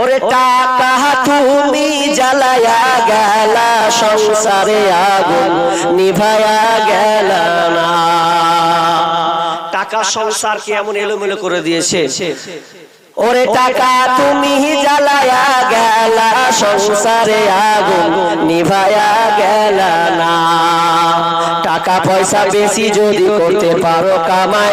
ওরে টাকা তুমি জ্বালায়া গেলা সংসারে আগুন নিভায়া গেল না। টাকা সংসারকে এমন এলোমেলো করে দিয়েছে? ওরে টাকা তুমি জ্বালায়া গেলা সংসারে আগুন নিভায়া গেল না। টাকা পয়সা বেশি যদি করতে পারো কামাই।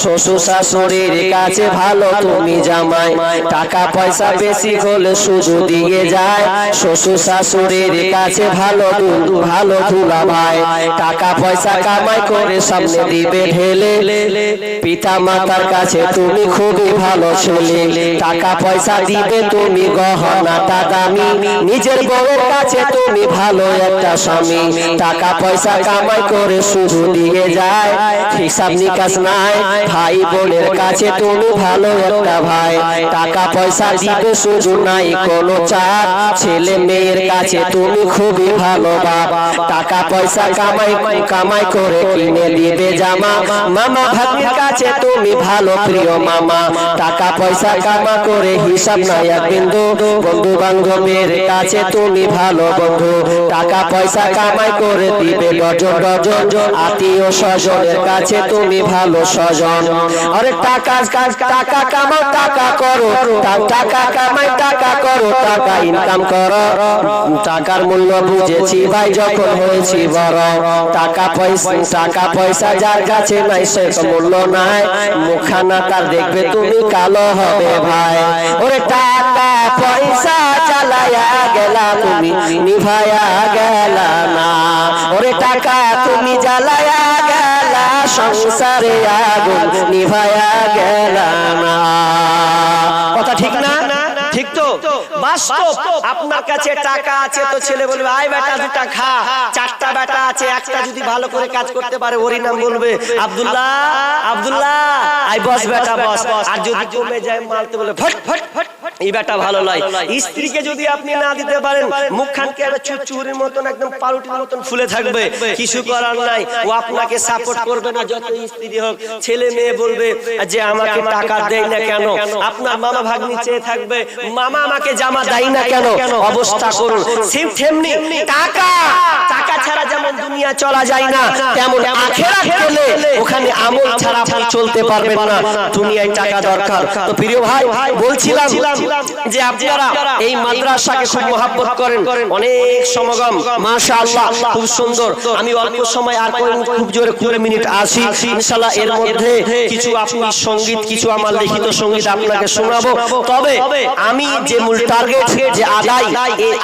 শ্বশুর শাশুড়ির কাছে ভালো তুমি জামাই। টাকা পয়সা বেশি হলে শুধু দিয়ে যায়। শ্বশুর শাশুড়ির কাছে ভালো ভালো দুলা ভাই। টাকা পয়সা কামাই করে সামনে দিবে ঢেলে। পিতা মাতার কাছে তুমি খুবই ভালো ছেলে। টাকা পয়সা দিবে তুমি গহনাটা দামি নিজের বউয়ের কাছে তুমি ভালো একটা স্বামী। টাকা পয়সা কামাই করে শুধু দিয়ে যায়। হিসাব নিকাশ নাই। ভাই বোনের কাছে তুমি ভালো একটা ভাই। টাকা পয়সা দিবে শুধু নাই, কোনো চাপ। ছেলে মেয়ের কাছে তুমি খুবই ভালো বাপ। টাকা পয়সা কামাই কামাই করে কিনে দিবে জামা। মামা ভাবির কাছে তুমি ভালো, প্রিয় মামা। টাকা পয়সা কামা করে হিসাব নাই এক বিন্দু। বন্ধু বান্ধবের কাছে তুমি ভালো বন্ধু। টাকা পয়সা কামাই করে দিবে ডজন ডজন আত্মীয় স্বজনের কাছে তুমি ভালো স্বজন। আরে টাকা টাকা কামাও, টাকা করো। টাকা কামাই, টাকা করো, টাকা ইনকাম করো। টাকার মূল্য বুঝেছি ভাই, যখন হয়েছি বড়। টাকা পয়সা টাকা পয়সা যার কাছে নাই, সে তো মূল্য নাই। মুখানা তার দেখবে তুমি কালো হবে ভাই। ওরে টাকা পয়সা চালায়া গেলা তুমি, নিভায়া গেলা না। ওরে টাকা তুমি জ্বালায়া গেলা, সংসারে আগুন নিভায়া গেলা না। কথা ঠিক না? ঠিক তো? বাস্তব। আপনার কাছে টাকা আছে তো ছেলে বলবে, আয় বেটা, দুটা খা। চারটা বেটা আছে, একটা যদি ভালো করে কাজ করতে পারে, ওরই নাম বলবে, আব্দুল্লাহ আব্দুল্লাহ। আই বস বেটা, বস। আর যদি কমে যায় মারতে বলে, ফট ফট ফট এই ভালো নয়। স্ত্রীকে যদি আপনি না দিতে পারেন মুখখানকে একটা চুচুরির মতন একদম পাউরুটির মতন ফুলে থাকবে। কিছু করার নাই। ও আপনাকে সাপোর্ট করবে না যত স্ত্রী হোক। ছেলে মেয়ে বলবে যে আমাকে টাকা দেয় না কেন? আপনার মামা ভাগ্নি চেয়ে থাকবে। মামা আমাকে জামা দেয় না কেন? অবস্থা করুন। সেম তেমনি টাকা! টাকা ছাড়া যেমন দুনিয়া চলা যায় না তেমন আখেরাত গেলে ওখানে আমল ছাড়া আপনি চলতে পারবেন না। দুনিয়ায় টাকা দরকার। তো প্রিয় ভাই বলছিলাম যে আপনারা এই মাদ্রাসাকে খুব মহাব্বত করেন। অনেক সমাগম। মাশাআল্লাহ খুব সুন্দর। আমি অল্প সময় আর কয়েক খুব জোরে কুড়ি মিনিট আসি। ইনশাআল্লাহ এর মধ্যে কিছু আপনি সংগীত কিছু আমার লিখিত সংগীত আপনাকে শোনাবো। তবে আমি যে মূল টার্গেট যে আদায় এই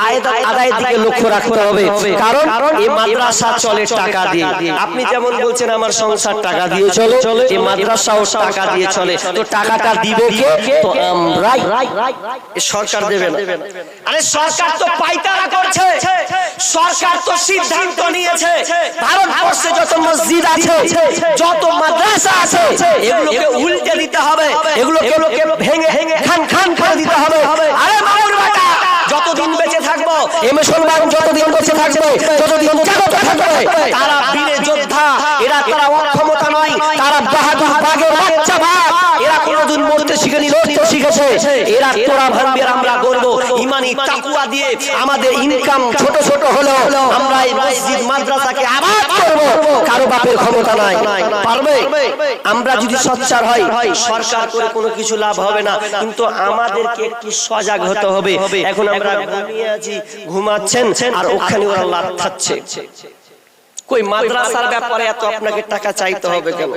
আদায়ের দিকে লক্ষ্য রাখতে হবে। কারণ এই মাদ্রাসা চলে টাকা দিয়ে। আপনি যেমন বলছেন আমার সংসার টাকা দিয়ে চলে এই মাদ্রাসাও টাকা দিয়ে চলে তো টাকাটা দিবে কে তো আমরাই সরকার দেবে না। আরে সরকার তো পাইতারা করছে। সরকার তো সিদ্ধান্ত নিয়েছে। ভারতবর্ষে যত মসজিদ আছে যত মাদ্রাসা আছে এগুলোকে উল্টে দিতে হবে। এগুলোকে ভেঙে খান খান করে দিতে হবে। আরে মামুর বেটা যতদিন বেঁচে থাকব এ মুসলমান যতদিন বেঁচে থাকবে জাগ্রত থাকবে তারা বীরে যোদ্ধা এরা তারা অক্ষমতা নয় তারা বাহাদুর বাগের বাচ্চা ভাব এরা কোনোদিন মরতে শিখেনি লড়তে শিখেছে এরা তোরা ভাঙবে আমরা করব ইমানি তাকুয়া দিয়ে আমাদের ইনকাম ছোট ছোট হলেও আমরা এই মসজিদ মাদ্রাসাকে আবাদ করব। কারও বাপের ক্ষমতা নাই। পারবে? আমরা যদি সচ্চার হয় সরকার করে কোনো কিছু লাভ হবে না। কিন্তু আমাদেরকে একটু সজাগ হতে হবে। এখন আমরা ঘুমিয়ে আছি ঘুমাচ্ছেন আর ওখানে ওরা লাভ খাচ্ছে। কই মাদ্রাসার ব্যাপারে এত আপনাকে টাকা চাইতে হবে কেন?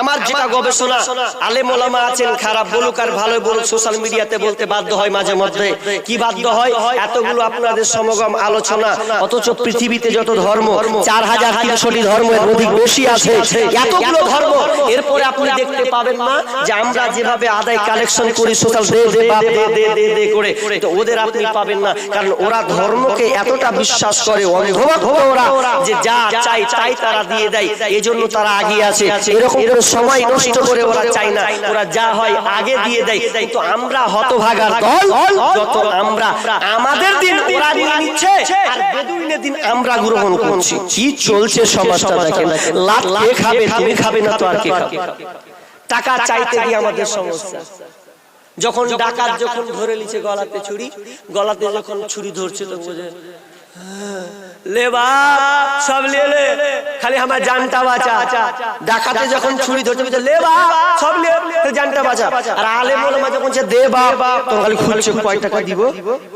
আমার যেটা গবেষণা আলেম ওলামা আছেন খারাপ বলুক আর ভালো বলুক সোশ্যাল মিডিয়াতে বলতে বাধ্য হয় মাঝে মধ্যে। কি বাধ্য হয়? এতগুলো আপনাদের সমাগম আলোচনা অথচ পৃথিবীতে যত ধর্ম চার হাজার তিনশোটি ধর্মের অধিক বেশি আছে। এতগুলো ধর্ম এরপরে আপনি দেখতে পাবেন না যে আমরা যেভাবে আদায় কালেকশন করি সোশ্যাল দে দে দে দে দে দে করে তো ওদের আপনি পাবেন না। কারণ ওরা ধর্মকে এতটা বিশ্বাস করে অন্ধভক্ত ওরা যে যা চাই তাই তারা দিয়ে দেয় এজন্য তারা আগিয়ে আছে এরকম সময় নষ্ট করে ওরা চায় না। ওরা যা হয় আগে দিয়ে দেয়। কিন্তু আমরা হতভাগার দল। যত আমরা আমাদের দিন ওরা নিয়ে নিচ্ছে আর বেদুইনের দিন আমরা গ্রহণ করছি। কি চলছে সমাজটা দেখেন? লাখ কে খাবে তুমি খাবে না তো আর কে খাবে? টাকা চাইতে গিয়ে আমাদের সমস্যা। যখন ডাকাত যখন ধরে লিছে গলাতে ছুরি গলাতে যখন ছুরি ধরছিল বুঝে ले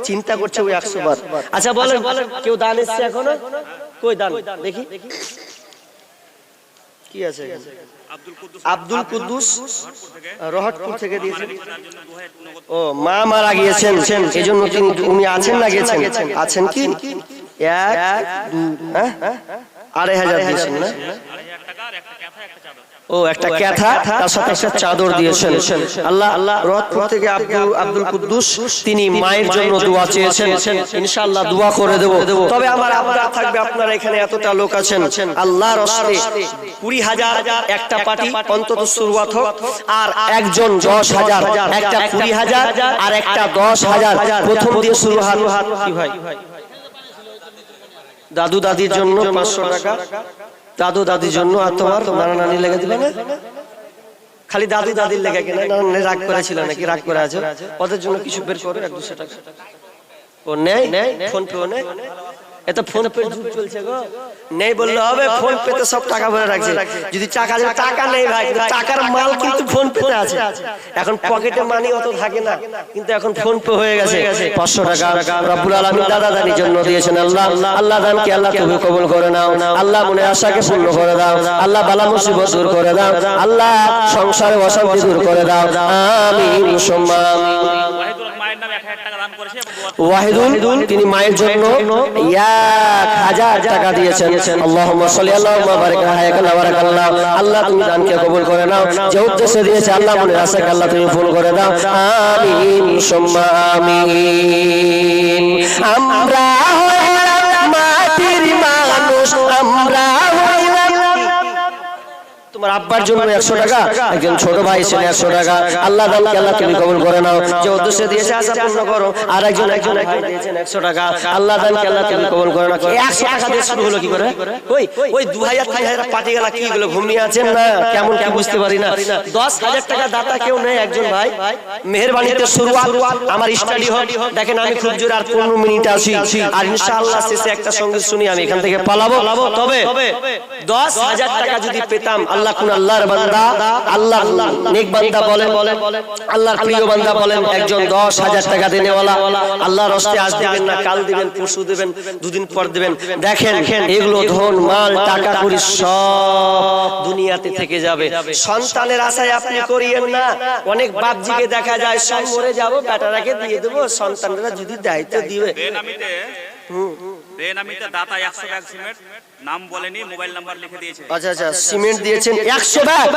চিন্তা করছে ওই একশো বার। আচ্ছা বলেন কেউ দান এসছে এখন? কই দান? দেখি। কি আছে আব্দুল কুদ্দুস। রহটপুর থেকে দিয়েছেন। ও মা মারা গিয়েছেন। এই জন্য উনি আছেন না গিয়েছেন। আছেন কি? এক হ্যাঁ আড়াই হাজার দিয়েছেন না? ও একটা ক্যাথা তার সাথে একটা চাদর দিয়েছেন। আল্লাহ আল্লাহ থেকে আব্দুল আব্দুল কুদ্দুস তিনি মায়ের জন্য দোয়া চেয়েছেন। ইনশাআল্লাহ দোয়া করে দেব। তবে আমার আবদার থাকবে আপনারা এখানে এতটা লোক আছেন। আল্লাহর কুড়ি হাজার একটা পার্টি অন্তত শুরুয়াত হোক আর একজন দশ হাজার একটা কুড়ি হাজার আর একটা দশ হাজার। প্রথম দিয়ে শুরু হাত কি ভাই দাদু দাদির জন্য পাঁচশো টাকা। দাদু দাদির জন্য আর তোমার নানা নানি লেগে দিবে না? খালি দাদু দাদির লেগে কিনা? রাগ করেছিল নাকি? রাগ করে আছে? ওদের জন্য কিছু বের করবে এক দুশো টাকা। ও নেই ফোন পে নেই এত ফোন পে যুগ চলছে গো। নেই বললে হবে ফোন পে তো সব টাকা ভরে রাখছে। যদি টাকা টাকা নেই ভাই টাকার মাল কিন্তু ফোন পেতে আছে। এখন পকেটে মানি অত থাকে না কিন্তু এখন ফোন পে হয়ে গেছে। পাঁচশো টাকা রব্বুল আলমী দাদা দানির জন্য দিয়েছেন আল্লাহ। আল্লাহ দানকে আল্লাহ তুমি কবুল করে নাও। আল্লাহ মনে আশাকে পূর্ণ করে দাও। আল্লাহ বালা মুসিবত দূর করে দাও। আল্লাহ সংসারে অশান্তি দূর করে দাও। আমিন সুম্মা আমিন ওয়াহিদুল মায়ের নামে এক হাজার টাকা দান করেছে এবং দোয়া ওয়াহিদুল তিনি মায়ের জন্য এক হাজার টাকা দিয়েছেন। আল্লাহুম্মা সাল্লি, আল্লাহুম্মা বারিক আল্লাহ, তুমি দানকে কবুল করে নাও। যে উদ্দেশ্যে দিয়েছে আল্লাহ মনে আছে আল্লাহ তুমি ফুল করে দাও। আমিন, সুম্মা আমিন। আমরা তোমার আব্বার জন্য একশো টাকা একজন ছোট ভাই ছেলে একশো টাকা। আল্লাহ দানকে আল্লাহ তুমি কবুল করে নাও? যে উদ্দেশ্যে দিয়েছে আশা পূর্ণ করো। আর একজন একজন দিয়েছেন একশো টাকা। আল্লাহ দানকে আল্লাহ তুমি কবুল করে নাও? একশো টাকা দিয়ে শুরু হলো কি করে? ওই ওই দু হাজার তিন হাজার পাটি গেলা কি গুলো ঘুমিয়ে আছেন না? কেমন কি বুঝতে পারি না। দশ হাজার টাকা দাতা কেউ নেই একজন ভাই। মেহরবানিতে শুরুয়াত আমার স্টাডি হোক। দেখেন আমি খুব জোর আর পনেরো মিনিট আছি। আর ইনশাআল্লাহ শেষে একটা সংগীত শুনি আমি এখান থেকে পালাবো। তবে দশ হাজার টাকা যদি পেতাম আল্লাহ দুনিয়াতে থেকে যাবে। সন্তানের আশায় আপনি করিয়েন না, অনেক বাপজিকে দেখা যায়, সব মরে যাব, বেটারাকে দিয়ে দেবো, সন্তানরা যদি দায়িত্ব দিবে। বেনামিতে সিমেন্ট, নাম বলেনি মোবাইল আচ্ছা আচ্ছা সিমেন্ট দিয়েছেন একশো ব্যাগ।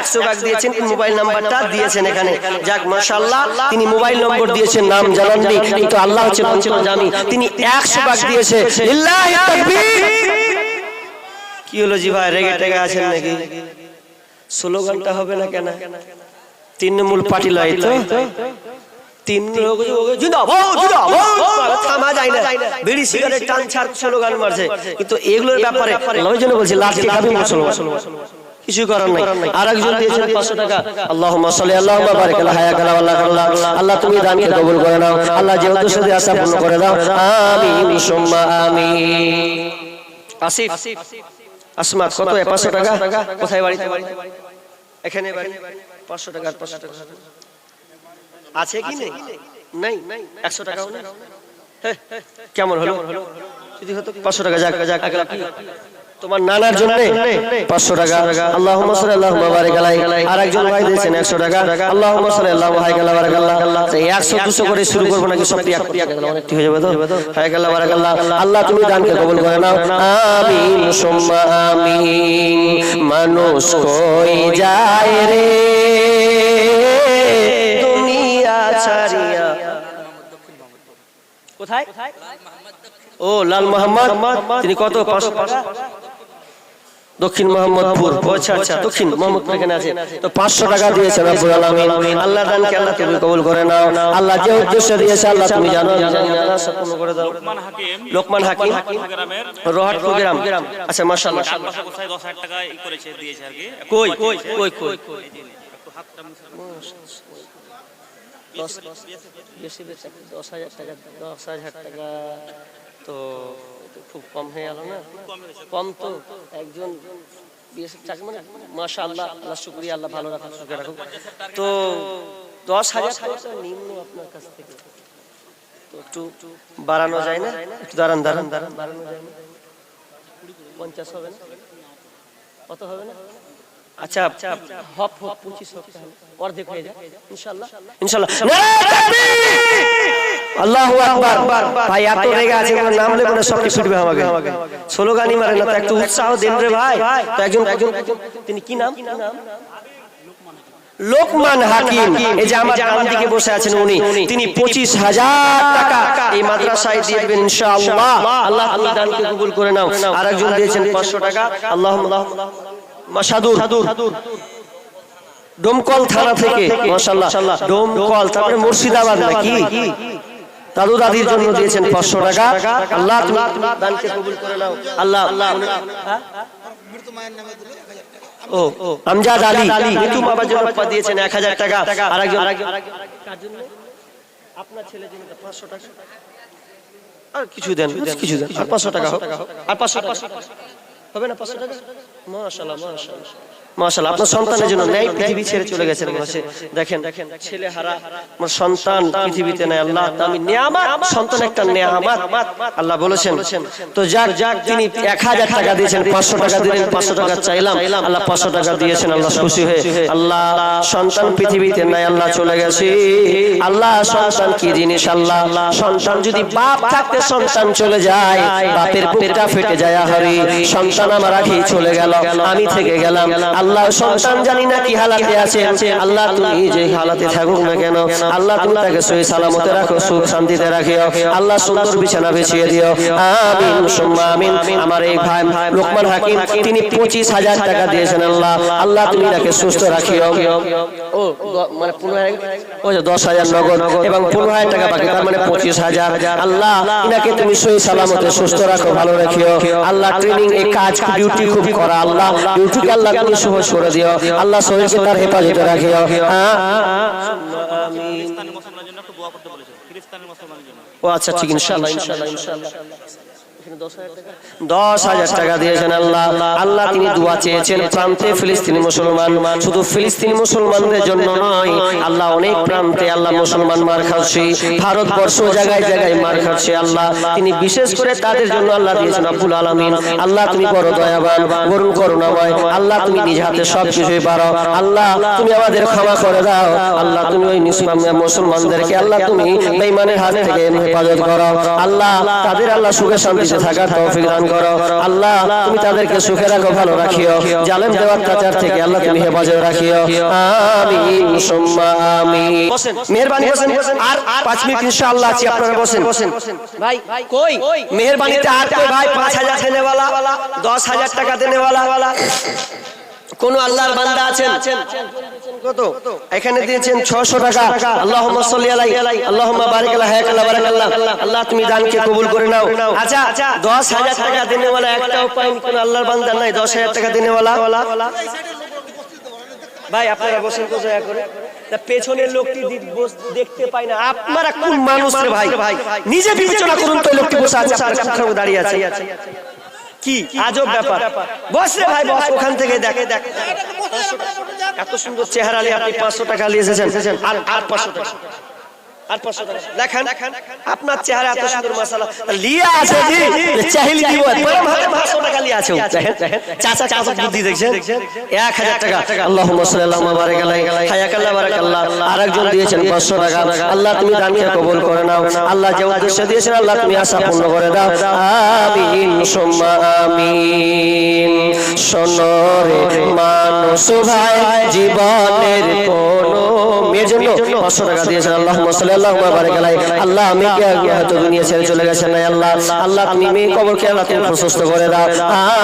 একশো ব্যাগ দিয়েছেন মোবাইল নাম্বারটা দিয়েছেন এখানে। যাক, মাশাআল্লাহ, তিনি মোবাইল নম্বর দিয়েছেন, নাম জানাননি। কিন্তু আল্লাহ হচ্ছে পঞ্চম জামি তিনি একশো ব্যাগ দিয়েছে। লিল্লাহি তাকবীর! কি হলো জি ভাই, রেগে টেগে আছেন স্লোগানটা হবে না কেন? তৃণমূল পার্টি লয় তিন থামা যায় না। বিড়ি সিগারেট টান ছাড় স্লোগান মারছে। কিন্তু এগুলোর ব্যাপারে জন্য বলছি লাঠি খাবি মুসলমান কিছু করার নাই। আর একজন দিয়েছেন পাঁচশো টাকা। আল্লাহুম্মা সাল্লি আল্লাহুম্মা বারিক আলা হায়াকালা ওয়াল্লাহ আল্লাহ। আল্লাহ তুমি দানকে কবুল করে নাও। আল্লাহ যে উদ্দেশ্য দিয়ে আশা পূর্ণ করে দাও আমিন সুম্মা আমিন। আসিফ আসমাত কত পাঁচশো টাকা? কোথায় বাড়িতে এখানে বাড়ি। পাঁচশো টাকা পাঁচশো টাকা। আছে কি নেই নেই একশো টাকাও হ্যাঁ, কেমন হলো যদি হতো পাঁচশো টাকা যাক যাক? তোমার নানার জন্য পাঁচশো টাকা আল্লাহ আর একজন ভাই দিয়েছেন একশো টাকা আল্লাহ একশো দুশো করে শুরু করব নাকি সব অনেকটি হয়ে যাবে তো আল্লাহ আল্লাহ তুমি দানকে কবুল করে নাও আমিন সুম্মা আমিন মানুষ কই যায় রে ছাড়িয়া। কোথায়? ও লাল মোহাম্মদ তিনি কত? পাঁচশো দক্ষিণ মোহাম্মদপুর। আচ্ছা আচ্ছা দক্ষিণ মোহাম্মদপুর এখানে আছে। তো পাঁচশো টাকা দিয়েছেন রব্বুল আলামিন। আল্লাহ দানকে আল্লাহ তুমি কবুল করে নাও। আল্লাহ যে উদ্দেশ্য দিয়েছে আল্লাহ তুমি জানো। করে দাও। লোকমান হাকিম। লোকমান রোহাটপুর গ্রাম আচ্ছা মাশাআল্লাহ। কই? কই? কই? কই একটু হাতটা মুছে দশ বেশি বেশি দশ হাজার টাকা দশ হাজার টাকা তো খুব কম হয়ে গেল না? কম তো একজন বিএসএফ চাকরি মানে মাশা আল্লাহ আল্লাহ শুক্রিয়া, আল্লাহ ভালো রাখুন সুখে রাখুন তো দশ হাজার টাকা নিম্ন আপনার কাছ থেকে। তো একটু বাড়ানো যায় না? একটু দাঁড়ান দাঁড়ান দাঁড়ান। বাড়ানো যায় না? পঞ্চাশ হবে না? কত হবে না? আচ্ছা হপ হপ পঁচিশ হোক অর্ধেক হয়ে যায় ইনশাল্লাহ ইনশাল্লাহ আল্লাহু আকবার। ভাই এত রেগে আছে কোনো নাম লেবো না সবকে ছুটবে আমাকে। স্লোগানই মারে না তো একটু উৎসাহ দেন রে ভাই। তো একজন একজন তিনি কি নাম? লোকমান হাকিম। এই যে আমার ডান দিকে বসে আছেন উনি তিনি পঁচিশ হাজার টাকা এই মাদ্রাসায় দেবেন ইনশাআল্লাহ। আল্লাহ তুমি দানকে কবুল করে নাও। আর একজন দিয়েছেন পাঁচশো টাকা। আল্লাহ মাসাদুর ডোমকল থানা থেকে মাশাআল্লাহ ডোমকল তারপরে মুর্শিদাবাদ নাকি? দাদু দাদির জন্য দিয়েছেন পাঁচশো টাকা। আল্লাহ দানকে কবুল করে নাও। আল্লাহ হ্যাঁ? ও আমজাদ আলী মৃত্যু বাবার জন্য দিয়েছেন এক হাজার টাকা। আর একজন আপনার ছেলের জন্য পাঁচশো টাকা। আর কিছু দেন কিছু দেন। আর পাঁচশো টাকা হোক। আর পাঁচশো টাকা। হবে না পাঁচশো টাকা মাশাআল্লাহ মাশাআল্লাহ। মাশাআল্লাহ আপনার সন্তানের জন্য ন্যায় পৃথিবী ছেড়ে চলে গেছেন দেখেন দেখেন ছেলে হারা আমার সন্তান পৃথিবীতে নাই আল্লাহ আমি নিয়ামত সন্তান একটা নিয়ামত। আল্লাহ বলেছেন তো যাক যাক তিনি এক হাজার টাকা দিয়েছেন পাঁচশো টাকা দিলেন পাঁচশো টাকা চাইলাম। আল্লাহ পাঁচশো টাকা দিয়েছেন আল্লাহ খুশি হয়ে আল্লাহ সন্তান পৃথিবীতে নাই আল্লাহ চলে গেছে। আল্লাহ সন্তান কি জিনিস আল্লাহ? সন্তান যদি বাপ থাকতে সন্তান চলে যায় বাপের বুকটা ফেটে যায় হরি সন্তান আমার আগেই চলে গেল আমি থেকে গেলাম। আল্লাহ সন্তান জানি না কি হালাতে আছে আল্লাহ তুমি যে হালাতে থাকুক না কেন, আল্লাহ তুমি তাকে সহি সালামতে রাখো, সুখ শান্তিতে রাখিও। আল্লাহ সুন্দর বিছানা বিছিয়ে দিও। আমিন, সুম্মা আমিন। আমার এই ভাই লোকমান হাকিম, তিনি পঁচিশ হাজার টাকা দিয়েছেন আল্লাহ। আল্লাহ তুমি তাকে সুস্থ রাখিও। ও মানে পনেরো দশ হাজার নগদ এবং পনেরো হাজার টাকা বাকি, তার মানে পঁচিশ হাজার। আল্লাহ ইনাকে তুমি সহি সালামতে সুস্থ রাখো, ভালো রাখিও। আল্লাহ ট্রেনিং এই কাজ ডিউটি খুব করা। আল্লাহ ডিউটিকে আল্লাহ তুমি সহজ করে দিও। আল্লাহ সহিকে তার হেফাজতে রাখিও। জন্য ও আচ্ছা ঠিক ইনশাআল্লাহ ইনশাআল্লাহ ইনশাআল্লাহ। দশ হাজার টাকা দিয়েছেন আল্লাহ। আল্লাহ তিনি দোয়া চেয়েছেন, প্রান্তে ফিলিস্তিনি মুসলমান। শুধু ফিলিস্তিনি মুসলমানদের জন্য নয়, আল্লাহ অনেক প্রান্তে আল্লাহ মুসলমান মার খাচ্ছে। ভারতবর্ষ জায়গায় জায়গায় মার খাচ্ছে আল্লাহ। তিনি বিশেষ করে তাদের জন্য আল্লাহ দিয়েছেন আব্বুল আলমিন। আল্লাহ তুমি বড় দয়াবান করুণ করুণাময়। আল্লাহ তুমি নিজ হাতে সব কিছুই পারো। আল্লাহ তুমি আমাদের ক্ষমা করে দাও। আল্লাহ তুমি ওই মুসলিম মুসলমানদেরকে আল্লাহ তুমি বেঈমানের হাত থেকে হেফাজত করো। আল্লাহ তাদের আল্লাহ সুখে শান্তিতে থাকার তৌফিক দান করো। আল্লাহ তুমি তাদেরকে সুখে রাখো ভালো রাখিও। জালেম দেওয়ার অত্যাচার থেকে আল্লাহ তুমি হেফাজত রাখিও। আমিন সুম্মা আমিন। মেহেরবানি বসেন। আর পাঁচ মিনিট ইনশাআল্লাহ আছি আপনারা বসেন। ভাই কই? মেহেরবানিতে আর কই ভাই? পাঁচ হাজার দেনেওয়ালা দশ হাজার টাকা দেনেওয়ালা। কোন আল্লাহর বান্দা আছেন। কত? এখানে দিয়েছেন 600 টাকা। আল্লাহুম্মা সাল্লি আলাই আল্লাহুম্মা বারিক আলা হায়াক আল্লাহ বারাক আল্লাহ। আল্লাহ তুমি দানকে কবুল করে নাও। আচ্ছা 10000 টাকা দেনেওয়ালা একটাও পাইনি কোন আল্লাহর বান্দা নাই। 10000 টাকা দেনেওয়ালা। ভাই আপনারা বসেন তো দয়া করে। পেছনের লোকটি দেখতে পাই না। আপনারা কোন মানুষ ভাই? নিজে বিবেচনা করুন তো লোকটি বসে আছে। আপনার দাঁড়িয়ে আছে। কি? আজব ব্যাপার। বস রে ভাই বস ওখান থেকে দেখ। দেখ এত সুন্দর চেহারা নিয়ে আপনি পাঁচশো টাকা নিয়ে এসেছেন। আর আর পাঁচশো টাকা। আর পাঁচশো টাকা দেখান আপনার চেহারা এত সুন্দর মাসালা লিয়া আছে জি। চাহিলি দিব পরম হাতে পাঁচশো টাকা লিয়া আছে ও। দেখেন, দেখেন। চাচা চাচা বুদ্ধি দেখছেন? এক হাজার টাকা। আল্লাহুম্মা সাল্লাল্লাহু বারাক আলাইহি হায়াকাল্লাহ বারাকাল্লাহ। আরেকজন দিয়েছেন পাঁচশো টাকা। আল্লাহ তুমি দানকে কবুল করে নাও। আল্লাহ যে উদ্দেশ্য দিয়েছেন আল্লাহ তুমি আশা পূর্ণ করে দাও। আমিন সুম্মা আমিন। শোনরে মানুষ ভাই জীবনের কোন মেয়ের জন্য পাঁচশো টাকা দিয়েছেন আল্লাহ সাল্লাহ আল্লাহ হয়তো দুনিয়া ছেড়ে চলে গেছেন না আল্লাহ। আল্লাহ, তুমি মেয়ে আল্লাহ তুমি প্রশস্ত করে দাও।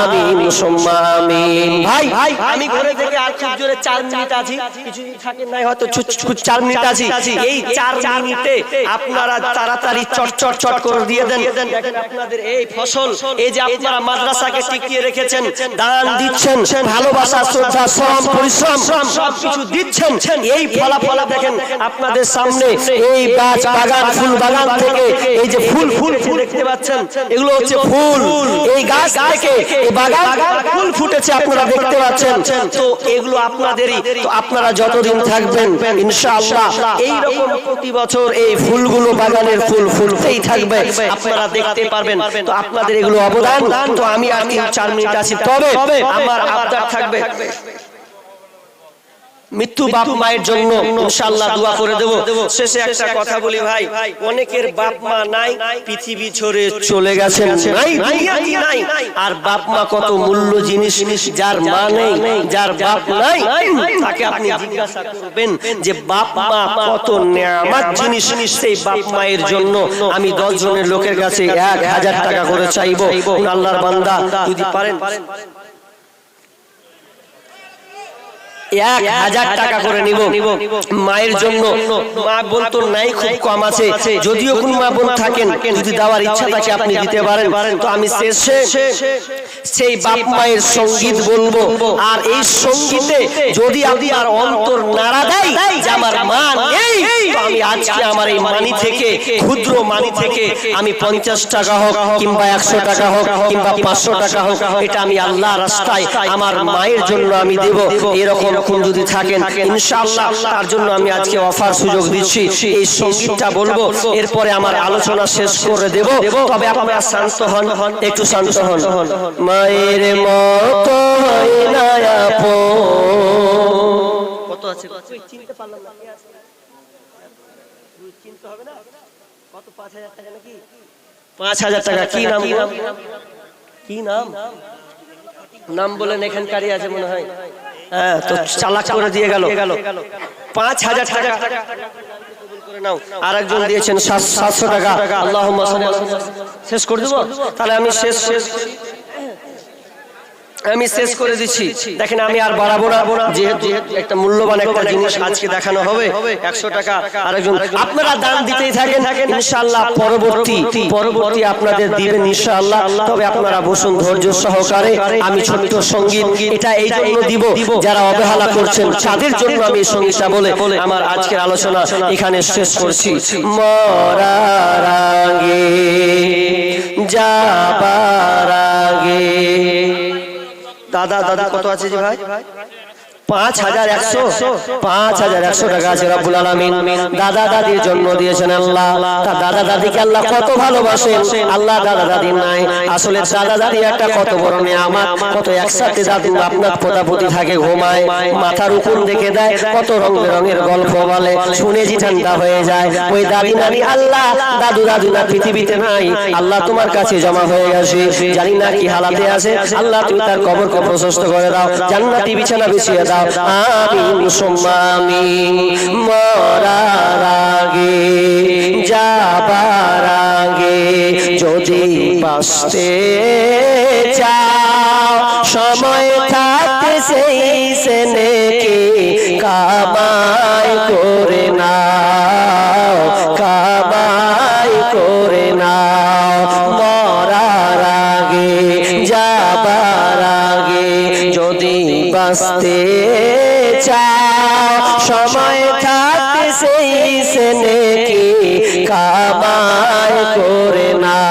আমিন আমিন। ভাই, আমি ঘরে থেকে আর খুব জোরে চার মিনিট আছি। কিছু থাকে নাই হয়তো, ছুট ছুট মিনিট আছি। এই চার মিনিটে আপনারা তাড়াতাড়ি চট করে দিয়ে দেন। আপনাদের এই ফসল, এই যে আপনারা মাদ্রাসাকে টিকিয়ে রেখেছেন, দান দিচ্ছেন, ভালোবাসা, শ্রদ্ধা, শ্রম, পরিশ্রম দিচ্ছেন, এই ফলাফল দেখেন আপনাদের সামনে, এই গাছ বাগান ফুল বাগান থেকে এই যে ফুল ফুল ফুল দেখতে পাচ্ছেন? এগুলো হচ্ছে ফুল। এই গাছ থেকে এই বাগান ফুল ফুটেছে আপনারা দেখতে পাচ্ছেন। তো এগুলো আপনাদেরই তো আপনারা যতদিন থাকবেন ইনশাআল্লাহ এই রকম প্রতি বছর এই ফুলগুলো বাগানের ফুল ফুলতেই থাকবে। আপনারা দেখতে পারবেন। তো আপনাদের এগুলো অবদান। তো আমি আর তিন চার মিনিট আছি। তবে আমার আবদার থাকবে। মৃত্যু বাপ মায়ের জন্য ইনশাআল্লাহ দোয়া করে দেব। শেষে একটা কথা বলি ভাই অনেকের বাপ মা নাই পৃথিবী ছেড়ে চলে গেছেন। নাই দুনিয়াতে নাই। আর বাপ মা কত মূল্য জিনিস যার মা নেই যার বাপ নাই তাকে আপনি জিজ্ঞাসা করবেন যে বাপ মা কত নেয়ামত জিনিস সেই বাপ মায়ের জন্য আমি দশ জনের লোকের কাছে এক হাজার টাকা করে চাইব। আল্লাহর বান্দা যদি পারেন। এক হাজার টাকা করে নিব। মায়ের জন্য। মা বোন তো নাই খুব কম আছে। যদিও কোন মা বোন থাকেন যদি দেওয়ার ইচ্ছা থাকে আপনি দিতে পারেন। তো আমি শেষে সেই বাপ মায়ের সংগীত বলব। আর এই সঙ্গীতে যদি আপনি আর অন্তর নাড়া দেয় যে আমার মা নেই আমি আজকে আমার এই মানি থেকে ক্ষুদ্র মানি থেকে আমি পঞ্চাশ টাকা হোক কিংবা একশো টাকা হোক কিংবা পাঁচশো টাকা হোক এটা আমি আল্লাহ রাস্তায় আমার মায়ের জন্য আমি দেব এরকম কোন যদি থাকেন ইনশাআল্লাহ তার জন্য আমি আজকে অফার সুযোগ দিচ্ছি। এই সঙ্গীতটা বলব এরপরে আমার আলোচনা শেষ করে দেব। তবে আপনারা শান্ত হন একটু শান্ত হন। মায়ের মতো হয় না আপন। কত আছে? চিনতে পারলাম না কে আছে? চিনতে হবে না? কত? পাঁচ হাজার টাকা নাকি? পাঁচ হাজার টাকা কি নাম? কি নাম? নাম বলেন এখানকারই আছে মনে হ্যাঁ। তো চালাক করে দিয়ে গেল। পাঁচ হাজার টাকা। আর একজন দিয়েছেন সাতশো টাকা। আল্লাহ শেষ করে দেবো। তাহলে আমি শেষ শেষ আমি শেষ করে দিচ্ছি। দেখেন আমি আর বাড়াবো না। যেহেতু একটা মূল্যবান একটা জিনিস আজকে দেখানো হবে। একশো টাকা আরেকজন আপনারা দান দিতেই থাকেন। ইনশাআল্লাহ পরবর্তী পরবর্তী আপনাদের দিবেন ইনশাআল্লাহ। তবে আপনারা বসুন ধৈর্য সহকারে। আমি ছোট্ট সংগীত এটা এই জন্য দিব যারা অবহেলা করছেন। তাদের জন্য আমি এই সঙ্গীতটা বলে আমার আজকের আলোচনা এখানে শেষ করছি। মরার আগে যাবার আগে দাদা দাদা কত আছে যে ভাই? মাথার উপর দেখে দেয়, কত রং বেরঙের গল্প বলে। শুনে ঠান্ডা হয়ে যায়। ওই দাদি নানি, আল্লাহ, দাদু দাদু না, পৃথিবীতে নাই। আল্লাহ তোমার কাছে জমা হয়ে গেছে। জানি না কি হালাতে আছে। আল্লাহ তুমি তার কবর কবর প্রশস্ত করে দাও। জান্নাতি বিছানা বিছিয়ে দাও। সুম্মা আমিন মরার আগে, যাবার আগে যদি বাঁচতে চাও, সময় থাকতে সেই সেনেকে কামাই করে নাও। যদি বাঁচতে চাও সময় থাকতে সেই সেনেকে কামাই করে নাও।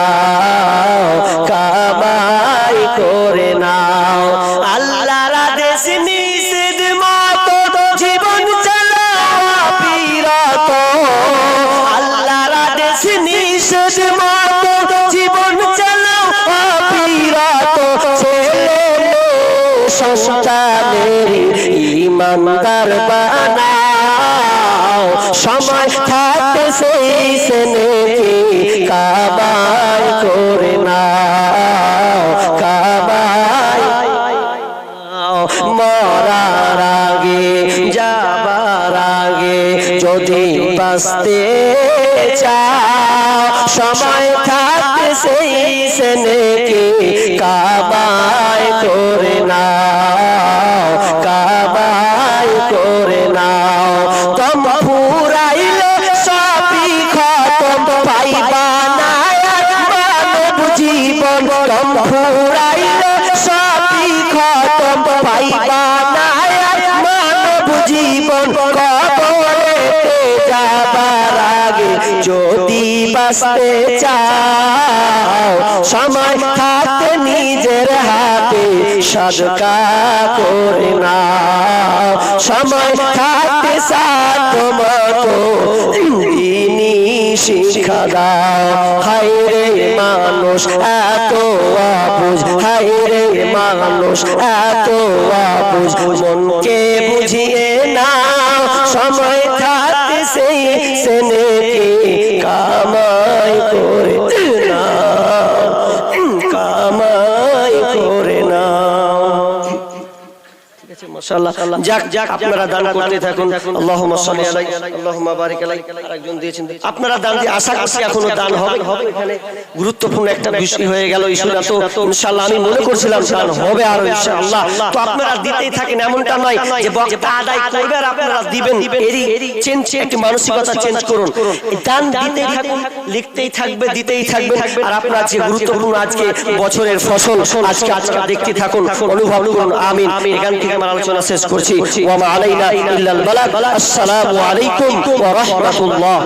বাঁচতে চাও। সময় থাকতে নিজের হাতে, সদকা করে না সময় থাকতে সাধ্য মতো রে মানুষ, এত আবুঝ হাই মানুষ, এত বুঝিয়ে না সময় থাকতে সেই সেনে করে ঠিক মাশাআল্লাহ। যাক যাক আপনারা দান করতে থাকুন। আল্লাহুম্মা সাল্লি আলাই আল্লাহুম্মা বারিক আলাই আরেকজন দিয়েছেন। আপনারা দান দিয়ে আশা করছি এখনও দান হবে। হবে এখানে। গুরুত্বপূর্ণ একটা বিষয় হয়ে গেল ইস্যুটা তো ইনশাআল্লাহ আমি মনে করছিলাম দান হবে আর ইনশাআল্লাহ। তো আপনারা দিতেই থাকেন এমনটা নয় যে বক্তা আদায় করবে আর আপনারা দিবেন। এরই চেঞ্জ একটু মানসিকতা চেঞ্জ করুন। দান দিতেই থাকুন লিখতেই থাকবে দিতেই থাকবে। আর আপনারা যে গুরুত্বপূর্ণ আজকে বছরের ফসল আজকে আজকে দেখতে থাকুন অনুভব করুন। আমিন এখান থেকে আমার আলোচনা শেষ করছি। ওয়া মা আলাইনা ইল্লাল বালাগ। আসসালামু আলাইকুম ওয়া রাহমাতুল্লাহ।